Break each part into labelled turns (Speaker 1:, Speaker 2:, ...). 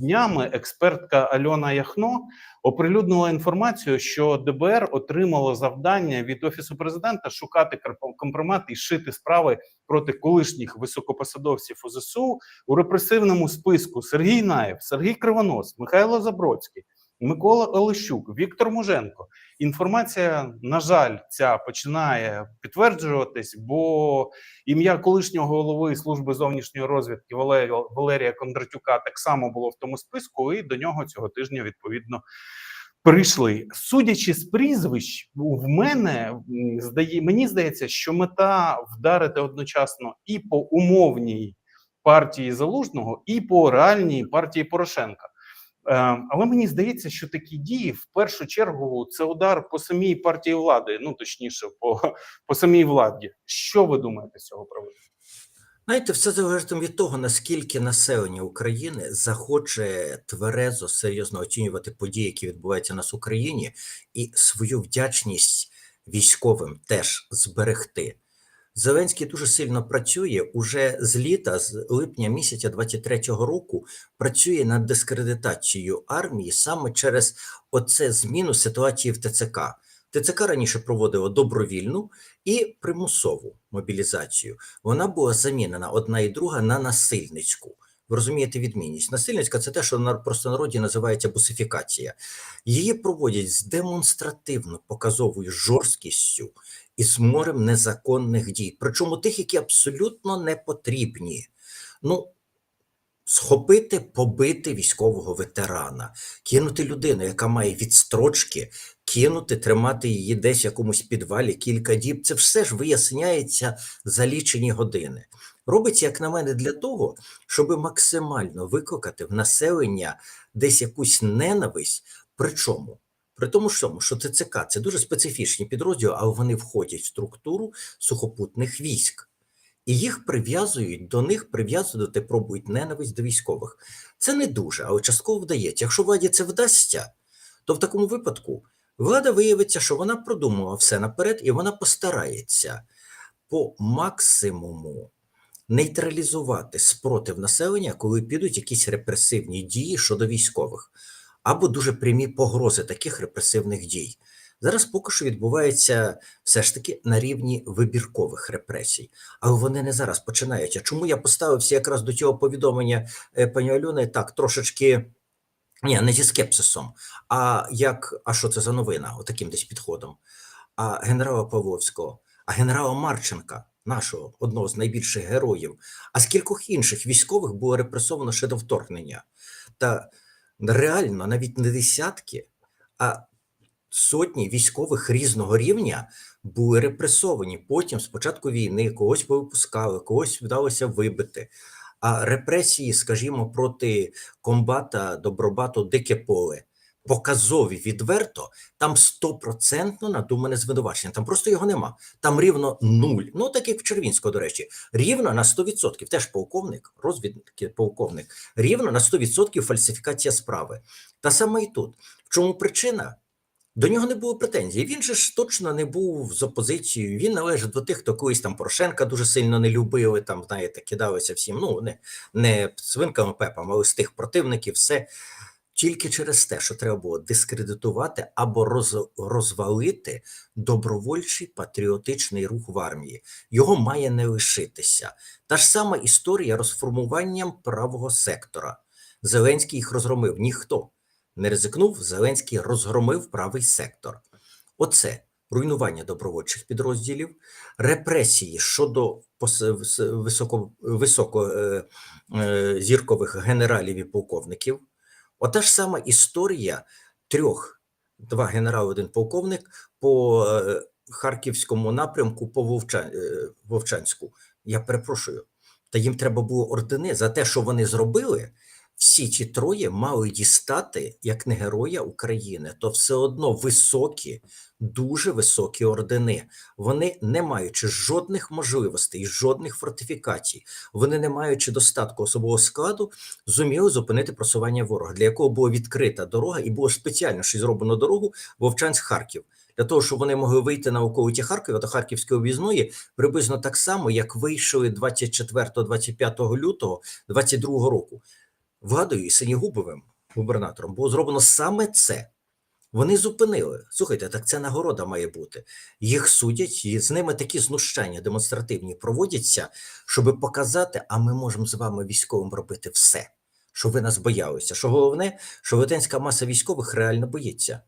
Speaker 1: днями експертка Альона Яхно оприлюднила інформацію, що ДБР отримало завдання від офісу президента шукати компромат і шити справи проти колишніх високопосадовців УЗСУ у репресивному списку. Сергій Наєв, Сергій Кривонос, Михайло Забродський, Микола Олещук, Віктор Муженко. Інформація, на жаль, ця починає підтверджуватись, бо ім'я колишнього голови служби зовнішньої розвідки Валерія, Кондратюка так само було в тому списку, і до нього цього тижня відповідно. Прийшли, судячи з прізвищ, в мене здає мені здається, що мета вдарити одночасно і по умовній партії Залужного, і по реальній партії Порошенка. Е, Але мені здається, що такі дії в першу чергу це удар по самій партії влади, ну точніше, по, по самій владі. Що ви думаєте з цього приводу?
Speaker 2: Знаєте, все залежить від того, наскільки населення України захоче тверезо, серйозно оцінювати події, які відбуваються у нас в Україні, і свою вдячність військовим теж зберегти. Зеленський дуже сильно працює уже з літа, з липня місяця 23-го року, працює над дискредитацією армії саме через оце зміну ситуації в ТЦК. ТЦК раніше проводило добровільну і примусову мобілізацію. Вона була замінена одна і друга на насильницьку. Ви розумієте відмінність? Насильницька це те, що на простонароді називається бусифікація. Її проводять з демонстративно показовою жорсткістю і з морем незаконних дій, причому тих, які абсолютно не потрібні. Ну, схопити, побити військового ветерана, кинути людину, яка має відстрочки, кинути, тримати її десь в якомусь підвалі кілька діб. Це все ж виясняється за лічені години. Робиться, як на мене, для того, щоб максимально викликати в населення десь якусь ненависть. Причому? При тому ж тому, що ТЦК це дуже специфічні підрозділи, але вони входять в структуру сухопутних військ. І їх прив'язують до них, прив'язувати пробують ненависть до військових. Це не дуже, але частково вдається. Якщо владі це вдасться, то в такому випадку влада виявиться, що вона продумала все наперед, і вона постарається по максимуму нейтралізувати спротив населення, коли підуть якісь репресивні дії щодо військових, або дуже прямі погрози таких репресивних дій. Зараз поки що відбувається все ж таки на рівні вибіркових репресій, але вони не зараз починають. А чому я поставився якраз до цього повідомлення е, пані Альони так трошечки ні, не зі скепсисом, а як а що це за новина? Отаким десь підходом. А генерала Павловського, а генерала Марченка, нашого одного з найбільших героїв, а скількох інших військових було репресовано ще до вторгнення. Та реально навіть не десятки, а сотні військових різного рівня були репресовані. Потім, з початку війни, когось повипускали, когось вдалося вибити. А репресії, скажімо, проти комбата добробату Дике поле. Показові відверто, там стопроцентно надумане звинувачення. Там просто його нема. Там рівно нуль. Ну, так як в Червінського, до речі, рівно на 100%. Теж полковник, розвідки полковник, рівно на 100% фальсифікація справи. Та саме і тут. В чому причина? До нього не було претензій. Він же ж точно не був з опозицією. Він належить до тих, хто колись там Порошенка дуже сильно не любили. Там, знаєте, кидалися всім. Ну не, не свинками пепами, але з тих противників все тільки через те, що треба було дискредитувати або роз, розвалити добровольчий патріотичний рух в армії. Його має не лишитися. Та ж сама історія розформуванням правого сектора. Зеленський їх розгромив. Ніхто не ризикнув. Зеленський розгромив правий сектор. Оце руйнування добровольчих підрозділів, репресії щодо високо, високо е, е, зіркових генералів і полковників. Ота ж сама історія трьох: два генерали, один полковник по е, харківському напрямку по Вовчан, е, Вовчанську. Я перепрошую, та їм треба було ордени за те, що вони зробили. Всі ці троє мали дістати як не героя України, то все одно високі, дуже високі ордени. Вони, не маючи жодних можливостей, жодних фортифікацій, вони, не маючи достатку особового складу, зуміли зупинити просування ворога, для якого була відкрита дорога, і було спеціально ще зроблено дорогу Вовчанськ-Харків. Для того, щоб вони могли вийти на околиці Харкова до Харківської об'їзної, приблизно так само, як вийшли 24-25 лютого 22 року. Владою і Синігубовим губернатором було зроблено саме це. Вони зупинили. Слухайте, так це нагорода має бути. Їх судять, і з ними такі знущання демонстративні проводяться, щоб показати, а ми можемо з вами військовим робити все, що ви нас боялися. Що головне, що велетенська маса військових реально боїться.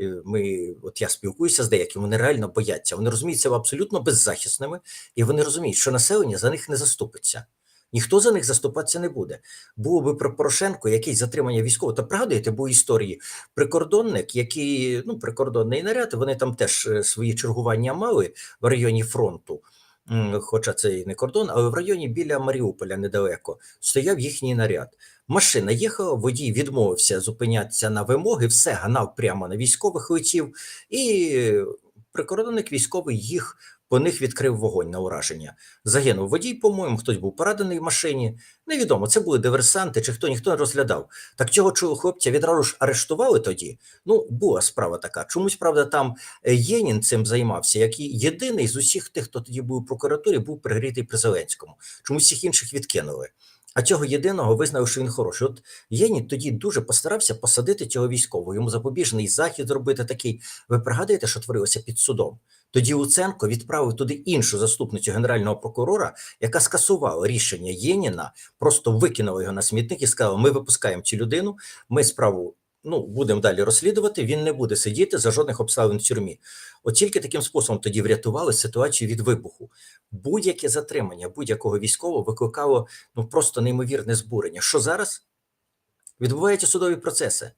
Speaker 2: Е, Ми, от я спілкуюся з деякими, вони реально бояться. Вони розуміють себе абсолютно беззахисними, і вони розуміють, що населення за них не заступиться. Ніхто за них заступатися не буде. Було би при Порошенко якесь затримання військового. То пригадуєте, були історії прикордонник, який ну прикордонний наряд. Вони там теж е, свої чергування мали в районі фронту. Хоча це і не кордон, але в районі біля Маріуполя недалеко стояв їхній наряд. Машина їхала, водій відмовився зупинятися на вимоги, все гнав прямо на військових летів, і прикордонник військовий їх по них відкрив вогонь на ураження. Загинув водій, по-моєму, хтось був поранений в машині. Невідомо, це були диверсанти чи хто ніхто не розглядав. Так цього чого хлопця відразу ж арештували тоді. Ну, була справа така. Чомусь, правда, там е, Єнін цим займався, який єдиний з усіх тих, хто тоді був у прокуратурі, був пригрітий при Зеленському. Чомусь всіх інших відкинули. А цього єдиного визнали, що він хороший. От Єнін тоді дуже постарався посадити цього військового, йому запобіжний захід зробити такий. Ви пригадуєте, що творилося під судом? Тоді Луценко відправив туди іншу заступницю генерального прокурора, яка скасувала рішення Єніна, просто викинула його на смітник і сказала: Ми випускаємо цю людину, ми справу ну, будемо далі розслідувати. Він не буде сидіти за жодних обставин в тюрмі. От тільки таким способом тоді врятували ситуацію від вибуху. Будь-яке затримання будь-якого військового викликало ну просто неймовірне збурення. Що зараз відбуваються судові процеси?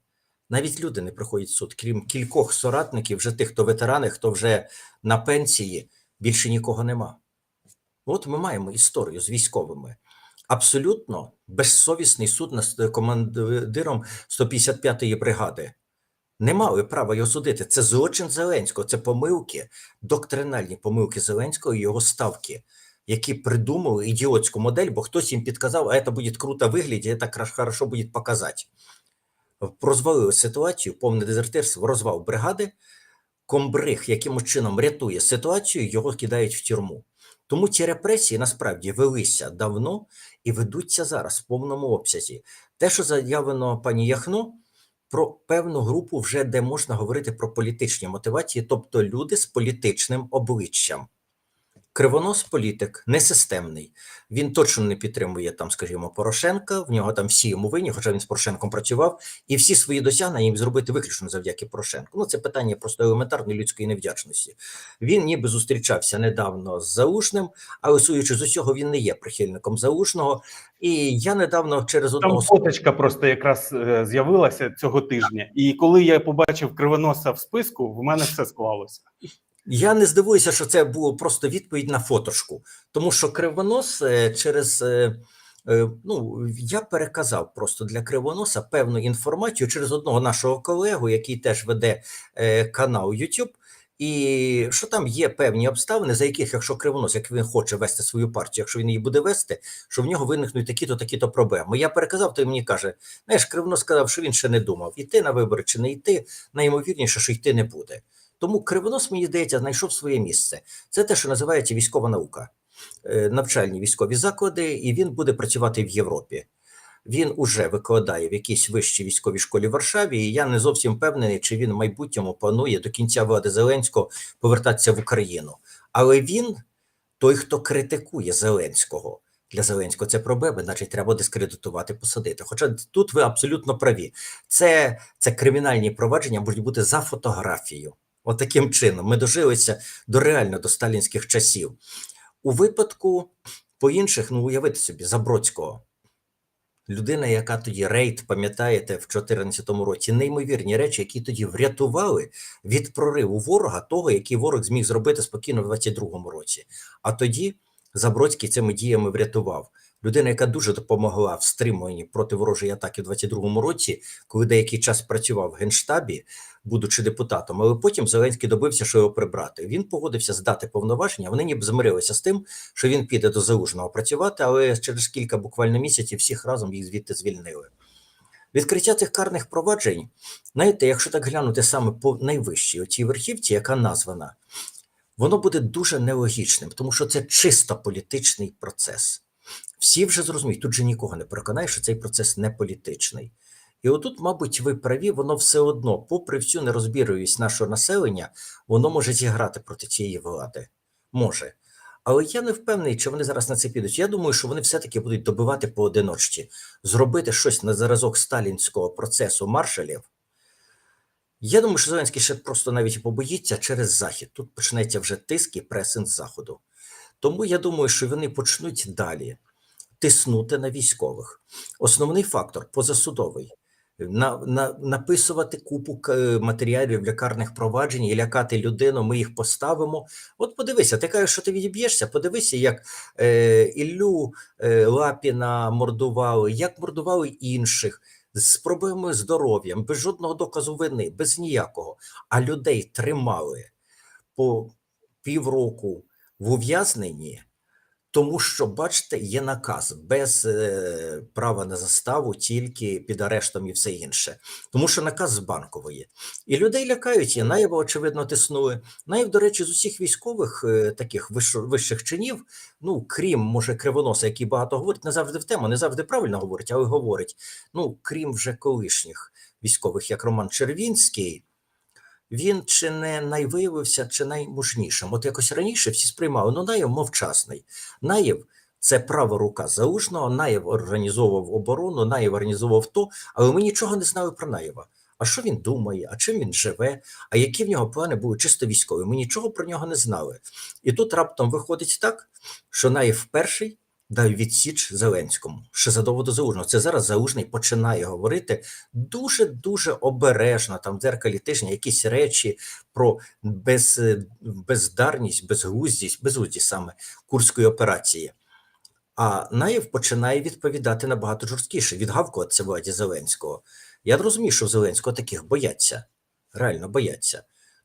Speaker 2: Навіть люди не приходять в суд, крім кількох соратників, вже тих, хто ветерани, хто вже на пенсії, більше нікого нема. От ми маємо історію з військовими. Абсолютно безсовісний суд над командиром 155-ї бригади. Не мали права його судити. Це злочин Зеленського, це помилки, доктринальні помилки Зеленського і його ставки, які придумали ідіотську модель, бо хтось їм підказав, а це буде круто виглядати, це хорошо буде показати. Розвалили ситуацію, повне дезертирство, розвал бригади. Комбриг якимось чином рятує ситуацію, його кидають в тюрму. Тому ці репресії насправді велися давно і ведуться зараз в повному обсязі. Те, що заявлено пані Яхно, про певну групу, вже де можна говорити про політичні мотивації, тобто люди з політичним обличчям. Кривонос політик несистемний. Він точно не підтримує там, скажімо, Порошенка. В нього там всі йому винні, хоча він з Порошенком працював, і всі свої досягнення їм зробити виключно завдяки Порошенку. Ну це питання просто елементарної людської невдячності. Він ніби зустрічався недавно з Заушним, але суючи з усього, він не є прихильником Заушного. І я недавно через
Speaker 1: Там
Speaker 2: одного
Speaker 1: фоточка просто якраз е, з'явилася цього тижня, і коли я побачив кривоноса в списку, в мене все склалося.
Speaker 2: Я не здивуюся, що це було просто відповідь на фотошку, тому що кривонос е, через. е, е, Ну, я переказав просто для кривоноса певну інформацію через одного нашого колегу, який теж веде канал YouTube, і що там є певні обставини, за яких, якщо кривонос, як він хоче вести свою партію, якщо він її буде вести, що в нього виникнуть такі-то, такі-то проблеми. Я переказав, то мені каже: знаєш, кривонос сказав, що він ще не думав, йти на вибори чи не йти, найімовірніше, що йти не буде. Тому кривонос, мені здається, знайшов своє місце. Це те, що називається військова наука, Е, навчальні військові заклади, і він буде працювати в Європі. Він уже викладає в якійсь вищій військовій школі в Варшаві, і я не зовсім впевнений, чи він в майбутньому планує до кінця влади Зеленського повертатися в Україну. Але він той, хто критикує Зеленського. Для Зеленського це проблеми, значить, треба дискредитувати, посадити. Хоча тут ви абсолютно праві. Це, це кримінальні провадження можуть бути за фотографією. От чином ми дожилися до реально до сталінських часів. У випадку по інших, ну уявити собі, Забродського. Людина, яка тоді рейд, пам'ятаєте, в 2014 році, неймовірні речі, які тоді врятували від прориву ворога, того, який ворог зміг зробити спокійно в 22-му році. А тоді Забродський цими діями врятував. Людина, яка дуже допомогла в стримуванні проти ворожої атаки в 22-му році, коли деякий час працював в генштабі, будучи депутатом, але потім Зеленський добився, що його прибрати. Він погодився здати повноваження. Вони ніби змирилися з тим, що він піде до залужного працювати, але через кілька буквально місяців всіх разом їх звідти звільнили. Відкриття цих карних проваджень, знаєте, якщо так глянути саме по найвищій оцій верхівці, яка названа, воно буде дуже нелогічним, тому що це чисто політичний процес. Всі вже зрозуміють, тут же нікого не переконаєш, що цей процес не політичний. І отут, мабуть, ви праві, воно все одно, попри всю нерозбірливість нашого населення, воно може зіграти проти цієї влади. Може. Але я не впевнений, чи вони зараз на це підуть. Я думаю, що вони все-таки будуть добивати поодиночці, зробити щось на зразок сталінського процесу маршалів. Я думаю, що Зеленський ще просто навіть побоїться через Захід. Тут почнеться вже тиск і пресинг Заходу. Тому я думаю, що вони почнуть далі тиснути на військових. Основний фактор позасудовий. На, на, написувати купу матеріалів для карних проваджень і лякати людину, ми їх поставимо. От подивися, ти кажеш, що ти відіб'єшся, подивися, як е, Іллю е, Лапіна мордували, як мордували інших з проблемою здоров'ям, без жодного доказу вини, без ніякого. А людей тримали по півроку в ув'язненні, тому що, бачите, є наказ без е, права на заставу, тільки під арештом і все інше. Тому що наказ з банкової. І людей лякають, і Наєва, очевидно, тиснули. Наєв, до речі, з усіх військових е, таких виш- вищих чинів, ну, крім, може, кривоноса, який багато говорить, не завжди в тему, не завжди правильно говорить, але говорить. Ну, крім вже колишніх військових, як Роман Червінський, він чи не найвиявився, чи наймужнішим. От якось раніше всі сприймали, ну Наєв мовчасний. Наєв це права рука Залужного, Наєв організовував оборону, Наєв організовував то, але ми нічого не знали про Наєва. А що він думає, а чим він живе, а які в нього плани були чисто військові? Ми нічого про нього не знали. І тут раптом виходить так, що Наєв перший дав відсіч Зеленському, ще задовго до Залужного. Це зараз Залужний починає говорити дуже дуже обережно, там в дзеркалі тижня якісь речі про без, бездарність, безглуздість, безглуздість саме курської операції. А Наєв починає відповідати набагато жорсткіше, відгавкуватися владі Зеленського. Я розумію, що в Зеленського таких бояться, реально бояться.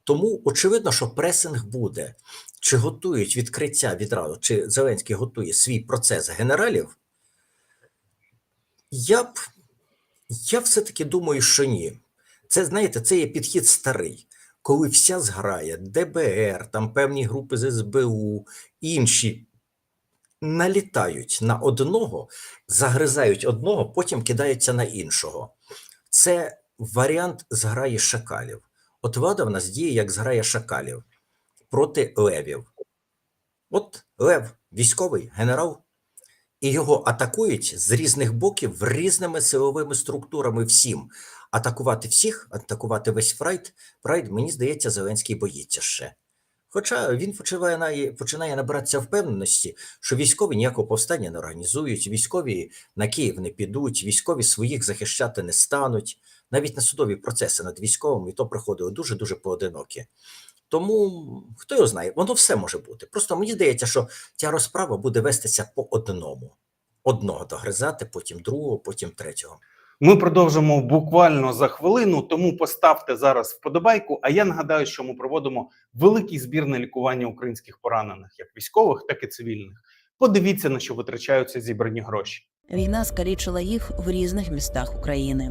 Speaker 2: Тому очевидно, що пресинг буде. Чи готують відкриття відразу, чи Зеленський готує свій процес генералів? Я б я все-таки думаю, що ні. Це, знаєте, це є підхід старий, коли вся зграя, ДБР, там певні групи з СБУ, інші налітають на одного, загризають одного, потім кидаються на іншого. Це варіант зграї шакалів. От влада в нас діє як зграя шакалів проти левів. От лев, військовий генерал, і його атакують з різних боків, різними силовими структурами всім. Атакувати всіх, атакувати весь фрайд, прайд, мені здається, Зеленський боїться ще. Хоча він починає, на- починає набиратися впевненості, що військові ніякого повстання не організують, військові на Київ не підуть, військові своїх захищати не стануть. Навіть на судові процеси над військовими і то приходили дуже-дуже поодинокі. Тому хто його знає, воно все може бути. Просто мені здається, що ця розправа буде вестися по одному. Одного догризати, потім другого, потім третього.
Speaker 1: Ми продовжимо буквально за хвилину, тому поставте зараз вподобайку. А я нагадаю, що ми проводимо великий збір на лікування українських поранених, як військових, так і цивільних. Подивіться на що витрачаються зібрані гроші.
Speaker 3: Війна скалічила їх в різних містах України.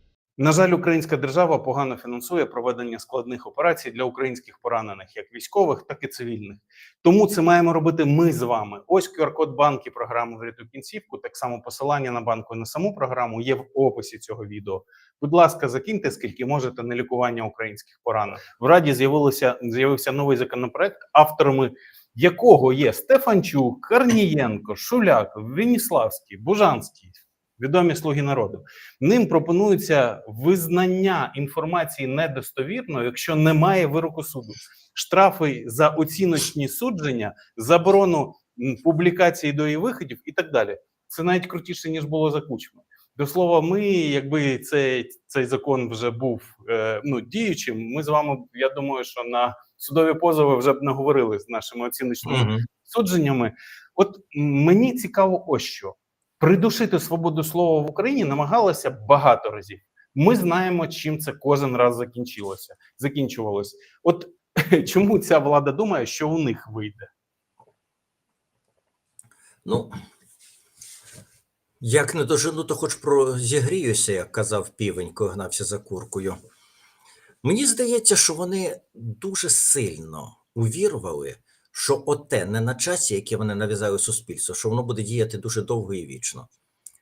Speaker 1: На жаль, українська держава погано фінансує проведення складних операцій для українських поранених, як військових, так і цивільних. Тому це маємо робити ми з вами. Ось QR-код банки програми «Врятуй кінцівку. Так само посилання на банку і на саму програму є в описі цього відео. Будь ласка, закиньте скільки можете на лікування українських поранених. В раді з'явилося з'явився новий законопроект, авторами якого є Стефанчук, Корнієнко, Шуляк, Веніславський, Бужанський. Відомі слуги народу. Ним пропонується визнання інформації недостовірною, якщо немає вироку суду. Штрафи за оціночні судження, заборону публікації до її виходів і так далі. Це навіть крутіше ніж було за кучми. До слова, ми, якби цей, цей закон вже був е, ну, діючим, ми з вами, я думаю, що на судові позови вже б не говорили з нашими оціночними
Speaker 2: Мгм.
Speaker 1: судженнями. От мені цікаво, ось що придушити свободу слова в Україні намагалося багато разів. Ми знаємо, чим це кожен раз закінчилося. Закінчувалось. От чому ця влада думає, що у них вийде?
Speaker 2: Ну, як не дожену, то хоч про зігріюся, як казав півень, коли гнався за куркою. Мені здається, що вони дуже сильно увірували, що оте не на часі, яке вони нав'язали суспільству, що воно буде діяти дуже довго і вічно.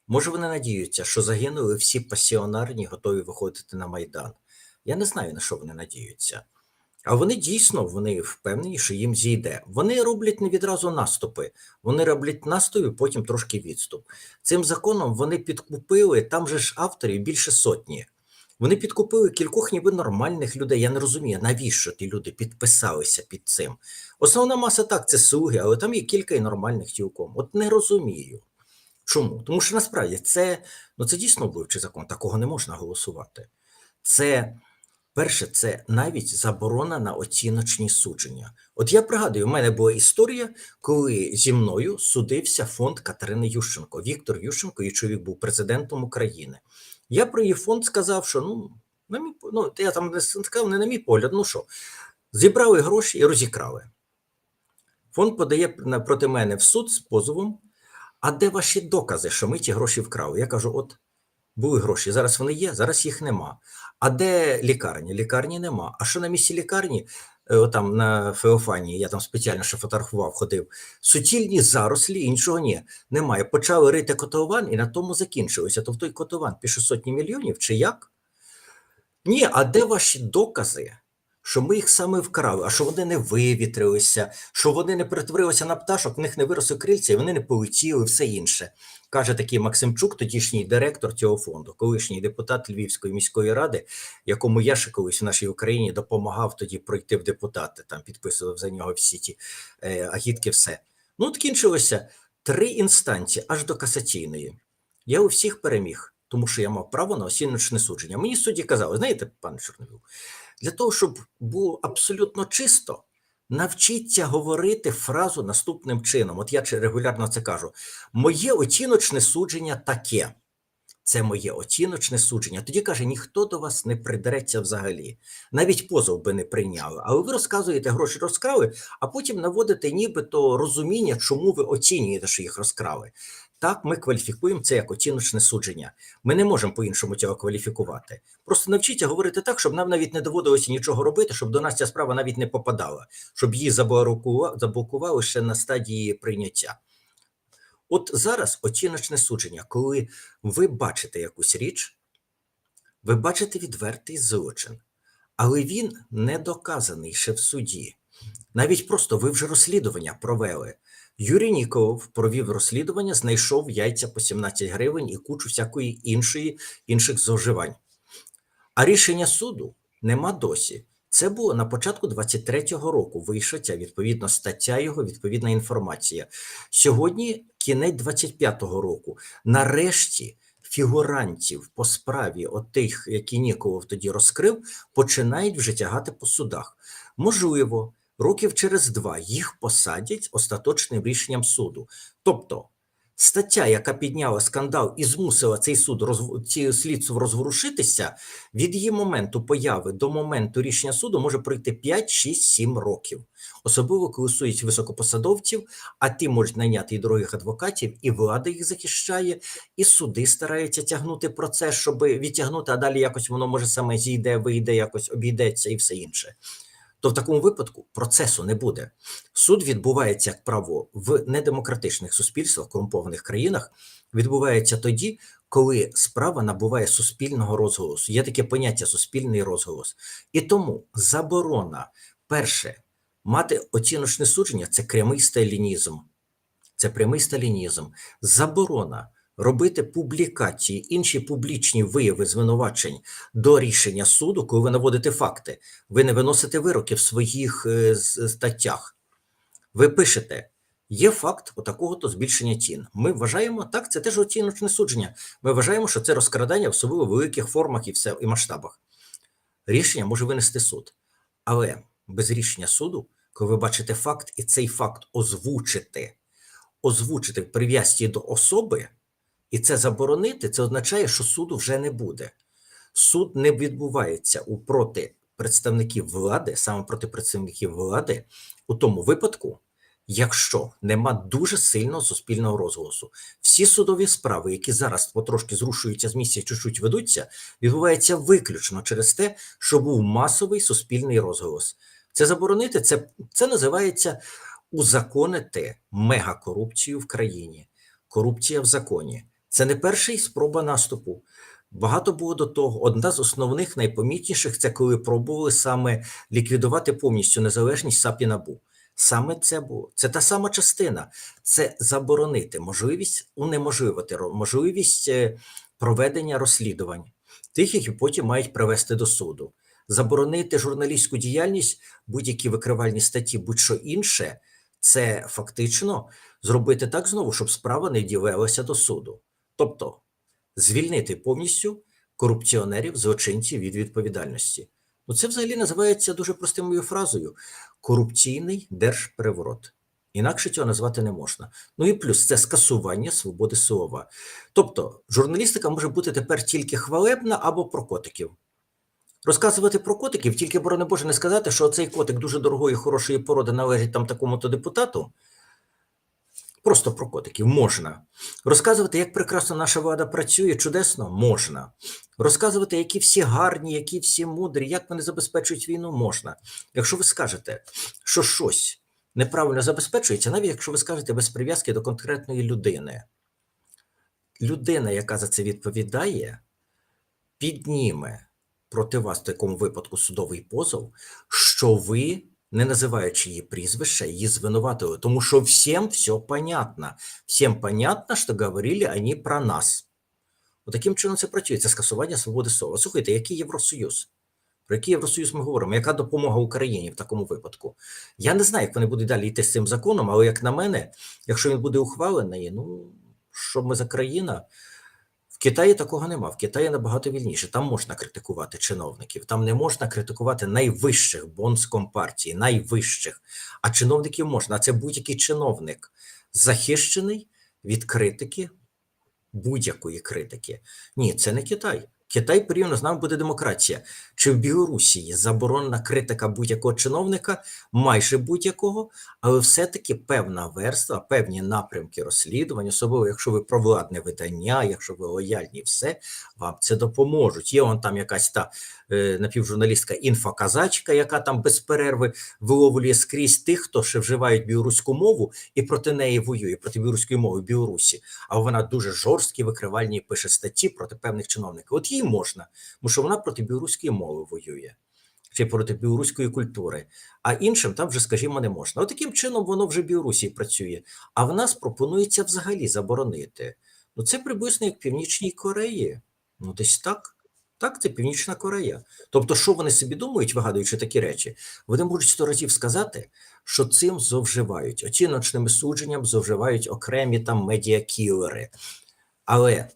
Speaker 2: Може, вони надіються, що загинули всі пасіонарні, готові виходити на Майдан. Я не знаю, на що вони надіються. А вони дійсно вони впевнені, що їм зійде. Вони роблять не відразу наступи. Вони роблять наступ і потім трошки відступ. Цим законом вони підкупили, там же ж авторів більше сотні. Вони підкупили кількох ніби нормальних людей. Я не розумію, навіщо ті люди підписалися під цим. Основна маса так, це слуги, але там є кілька і нормальних цілком. От не розумію. Чому? Тому що насправді це, ну, це дійсно вбивчий закон, такого не можна голосувати. Це перше, це навіть заборона на оціночні судження. От я пригадую, у мене була історія, коли зі мною судився фонд Катерини Ющенко. Віктор Ющенко, її чоловік був президентом України. Я про її фонд сказав, що ну, на мій, ну я там не сказав, не на мій погляд, ну що, зібрали гроші і розікрали. Фонд подає проти мене в суд з позовом. А де ваші докази, що ми ті гроші вкрали? Я кажу: от були гроші, зараз вони є, зараз їх нема. А де лікарні? Лікарні нема. А що на місці лікарні? Е, Отам на Феофанії, я там спеціально ще фотографував, ходив. Суцільні зарослі, іншого ні, немає. Почали рити котован і на тому закінчилося. То в той котован пішов сотні мільйонів чи як? Ні, а де ваші докази, що ми їх саме вкрали, а що вони не вивітрилися, що вони не перетворилися на пташок, в них не виросли крильця, і вони не полетіли, все інше. Каже такий Максимчук, тодішній директор цього фонду, колишній депутат Львівської міської ради, якому я ще колись в нашій Україні допомагав тоді пройти в депутати, там підписував за нього всі ті е, агітки, все. Ну, кінчилося три інстанції аж до касаційної. Я у всіх переміг, тому що я мав право на оціночне судження. Мені судді казали, знаєте, пане Чорновіл, для того, щоб було абсолютно чисто, навчіться говорити фразу наступним чином. От я регулярно це кажу: моє оціночне судження таке. Це моє оціночне судження. Тоді каже, ніхто до вас не придереться взагалі. Навіть позов би не прийняли. Але ви розказуєте, гроші розкрали, а потім наводите нібито розуміння, чому ви оцінюєте, що їх розкрали. Так, ми кваліфікуємо це як оціночне судження. Ми не можемо по-іншому цього кваліфікувати. Просто навчіться говорити так, щоб нам навіть не доводилося нічого робити, щоб до нас ця справа навіть не попадала, щоб її заблокува- заблокували ще на стадії прийняття. От зараз оціночне судження, коли ви бачите якусь річ, ви бачите відвертий злочин, але він не доказаний ще в суді. Навіть просто ви вже розслідування провели. Юрій Ніколов провів розслідування, знайшов яйця по 17 гривень і кучу всякої іншої інших зловживань. А рішення суду нема досі. Це було на початку 23-го року. Вийшла ця відповідна стаття його, відповідна інформація. Сьогодні кінець 25-го року. Нарешті фігурантів по справі, от тих, які Ніколов тоді розкрив, починають вже тягати по судах. Можливо, років через два їх посадять остаточним рішенням суду. Тобто стаття, яка підняла скандал і змусила цей суд розв... ці слідство розворушитися, від її моменту появи до моменту рішення суду може пройти 5, 6, 7 років. Особливо коли судять високопосадовців, а ті можуть найняти і дорогих адвокатів, і влада їх захищає, і суди стараються тягнути процес, щоб відтягнути, а далі якось воно може саме зійде, вийде, якось обійдеться і все інше. То в такому випадку процесу не буде. Суд відбувається, як право, в недемократичних суспільствах, корумпованих країнах, відбувається тоді, коли справа набуває суспільного розголосу. Є таке поняття суспільний розголос. І тому заборона, перше, мати оціночне судження це прямий сталінізм. Це прямий сталінізм. Заборона робити публікації, інші публічні вияви звинувачень до рішення суду, коли ви наводите факти. Ви не виносите вироки в своїх е, статтях. Ви пишете. Є факт отакого-то збільшення цін. Ми вважаємо, так, це теж оціночне судження. Ми вважаємо, що це розкрадання в особливо великих формах і все і масштабах. Рішення може винести суд. Але без рішення суду, коли ви бачите факт, і цей факт озвучити, озвучити в прив'язці до особи, і це заборонити, це означає, що суду вже не буде. Суд не відбувається у проти представників влади, саме проти представників влади, у тому випадку, якщо нема дуже сильного суспільного розголосу. Всі судові справи, які зараз потрошки зрушуються з місця, чуть-чуть ведуться, відбуваються виключно через те, що був масовий суспільний розголос. Це заборонити, це, це називається узаконити мегакорупцію в країні. Корупція в законі. Це не перший спроба наступу. Багато було до того. Одна з основних, найпомітніших, це коли пробували саме ліквідувати повністю незалежність САП і НАБУ. Саме це було. Це та сама частина. Це заборонити можливість, унеможливити можливість е, проведення розслідувань, тих, які потім мають привести до суду. Заборонити журналістську діяльність, будь-які викривальні статті, будь-що інше, це фактично зробити так знову, щоб справа не ділилася до суду. Тобто звільнити повністю корупціонерів, злочинців від відповідальності. Ну, це взагалі називається дуже простою фразою: корупційний держпереворот. Інакше цього назвати не можна. Ну і плюс це скасування свободи слова. Тобто, журналістика може бути тепер тільки хвалебна або про котиків. Розказувати про котиків, тільки, борони Боже, не сказати, що цей котик дуже дорогої, хорошої породи належить там такому-то депутату. Просто про котиків можна. Розказувати, як прекрасно наша влада працює, чудесно, можна. Розказувати, які всі гарні, які всі мудрі, як вони забезпечують війну, можна. Якщо ви скажете, що щось неправильно забезпечується, навіть якщо ви скажете без прив'язки до конкретної людини, людина, яка за це відповідає, підніме проти вас в такому випадку судовий позов, що ви, не називаючи її прізвище, її звинуватили, тому що всім все понятно. Всім понятно, що говорили вони про нас. Таким чином це працює. Це скасування свободи слова. Слухайте, який Євросоюз? Про який Євросоюз ми говоримо? Яка допомога Україні в такому випадку? Я не знаю, як вони будуть далі йти з цим законом, але як на мене, якщо він буде ухвалений, ну що ми за країна? Китаї такого нема. В Китаї набагато вільніше. Там можна критикувати чиновників, там не можна критикувати найвищих бонз компартії, найвищих. А чиновників можна. А це будь-який чиновник захищений від критики, будь-якої критики. Ні, це не Китай. Китай порівняно з нами буде демократія. Чи в Білорусі заборонена критика будь-якого чиновника, майже будь-якого, але все-таки певна верства, певні напрямки розслідувань, особливо якщо ви провладне видання, якщо ви лояльні, все вам це допоможуть. Є вон там якась та е, напівжурналістка інфоказачка, яка там без перерви виловлює скрізь тих, хто ще вживають білоруську мову і проти неї воює, проти білоруської мови в Білорусі. А вона дуже жорсткі, викривальні пише статті проти певних чиновників. От їй можна, тому що вона проти білоруської мови воює. Чи проти білоруської культури, а іншим там вже, скажімо, не можна. От чином воно вже в Білорусі працює. А в нас пропонується взагалі заборонити. Ну це приблизно як Північній Кореї. Ну, десь так. Так, це Північна Корея. Тобто, що вони собі думають, вигадуючи такі речі, вони можуть сто разів сказати, що цим зловживають. Оціночним судженням зловживають окремі там медіакілери. Але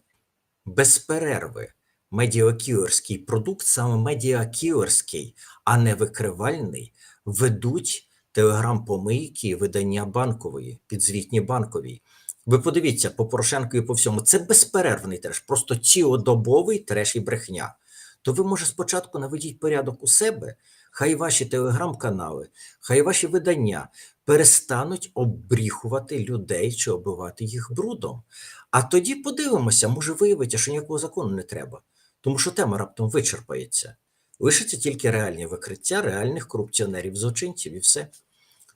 Speaker 2: без перерви медіакілерський продукт, саме медіакілерський, а не викривальний, ведуть телеграм-помийки видання банкової, підзвітні банковій. Ви подивіться по Порошенку і по всьому. Це безперервний треш, просто цілодобовий треш і брехня. То ви, може, спочатку наведіть порядок у себе, хай ваші телеграм-канали, хай ваші видання перестануть обріхувати людей чи оббивати їх брудом. А тоді подивимося, може виявиться, що ніякого закону не треба, тому що тема раптом вичерпається. Лишиться тільки реальні викриття реальних корупціонерів, злочинців і все.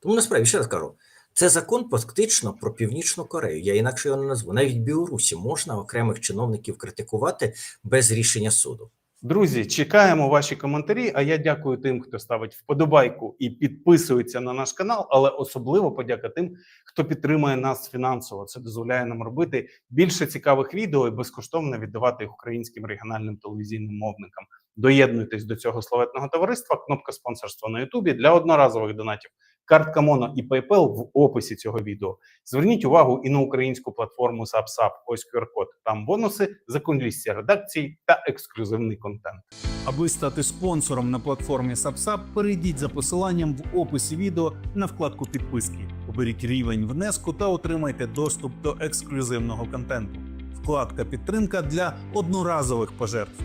Speaker 2: Тому насправді ще раз кажу, це закон фактично про Північну Корею. Я інакше його не назву. Навіть Білорусі можна окремих чиновників критикувати без рішення суду.
Speaker 1: Друзі, чекаємо ваші коментарі. А я дякую тим, хто ставить вподобайку і підписується на наш канал. Але особливо подяка тим, хто підтримує нас фінансово. Це дозволяє нам робити більше цікавих відео і безкоштовно віддавати їх українським регіональним телевізійним мовникам. Доєднуйтесь до цього славетного товариства. Кнопка спонсорства на Ютубі для одноразових донатів. Картка Моно і PayPal в описі цього відео. Зверніть увагу і на українську платформу SubSub. Ось QR-код. Там бонуси, законлісся редакцій та ексклюзивний контент.
Speaker 4: Аби стати спонсором на платформі SubSub, перейдіть за посиланням в описі відео на вкладку підписки. Оберіть рівень внеску та отримайте доступ до ексклюзивного контенту. Вкладка підтримка для одноразових пожертв.